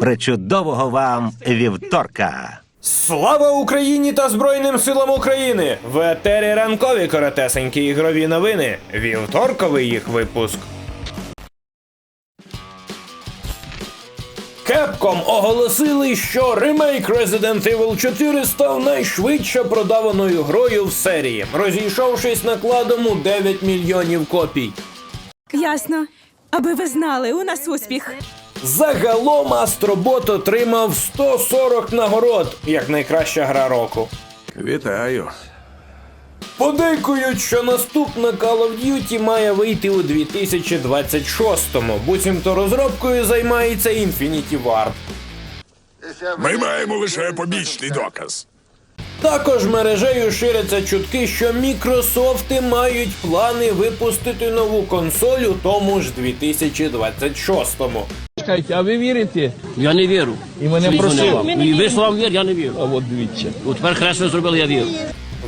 Причудового вам вівторка! Слава Україні та Збройним силам України! В етері ранкові коротесенькі ігрові новини. Вівторковий їх випуск. Capcom оголосили, що ремейк Resident Evil 4 став найшвидше продаваною грою в серії, розійшовшись накладом у 9 мільйонів копій. Ясно. Аби ви знали, у нас успіх. Загалом Астробот отримав 140 нагород як найкраща гра року. Вітаю. Подейкують, що наступна Call of Duty має вийти у 2026-му. Буцімто розробкою займається Infinity Ward. Ми маємо лише побічний доказ. Також мережею ширяться чутки, що Мікрософти мають плани випустити нову консоль у тому ж 2026-му. Чекайте, а ви вірите? Я не вірю. І мене Світло просили. І ви слав вір, я не вірю. А от дивіться. От тепер хресно зробили, я вірю.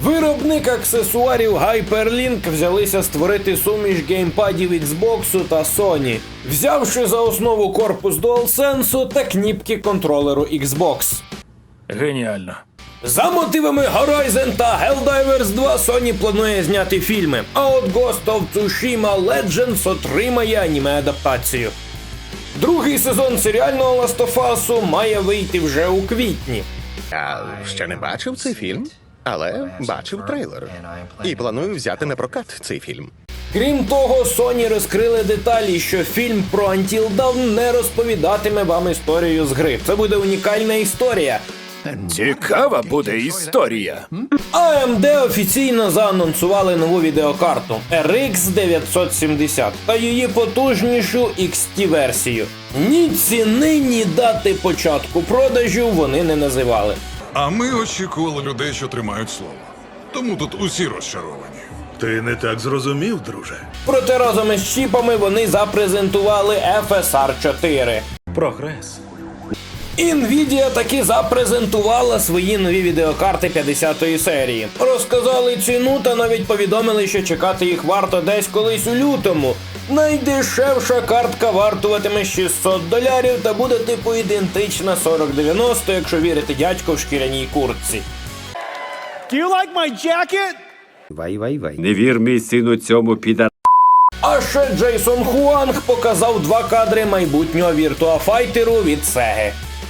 Виробник аксесуарів Hyperlink взялися створити суміш геймпадів Xbox та Sony, взявши за основу корпус DualSense та кніпки контролеру Xbox. Геніально. За мотивами Horizon та Helldivers 2 Sony планує зняти фільми, а от Ghost of Tsushima Legends отримає аніме-адаптацію. Другий сезон серіального Ластофасу має вийти вже у квітні. Я ще не бачив цей фільм, але бачив трейлер. І планую взяти на прокат цей фільм. Крім того, Sony розкрили деталі, що фільм про Until Dawn не розповідатиме вам історію з гри. Це буде унікальна історія. Цікава буде історія. AMD офіційно заанонсували нову відеокарту RX 970 та її потужнішу XT-версію. Ні ціни, ні дати початку продажу вони не називали. А ми очікували людей, що тримають слово. Тому тут усі розчаровані. Ти не так зрозумів, друже. Проте разом із чіпами вони запрезентували FSR 4. Прогрес. Nvidia таки запрезентувала свої нові відеокарти 50-ї серії. Розказали ціну та навіть повідомили, що чекати їх варто десь колись у лютому. Найдешевша картка вартуватиме 600 долярів та буде типу ідентична 4090, якщо вірити дядько в шкіряній куртці. Не вір мій сину цьому підар. А ще Джейсон Хуанг показав два кадри майбутнього віртуафайтеру від Сеги.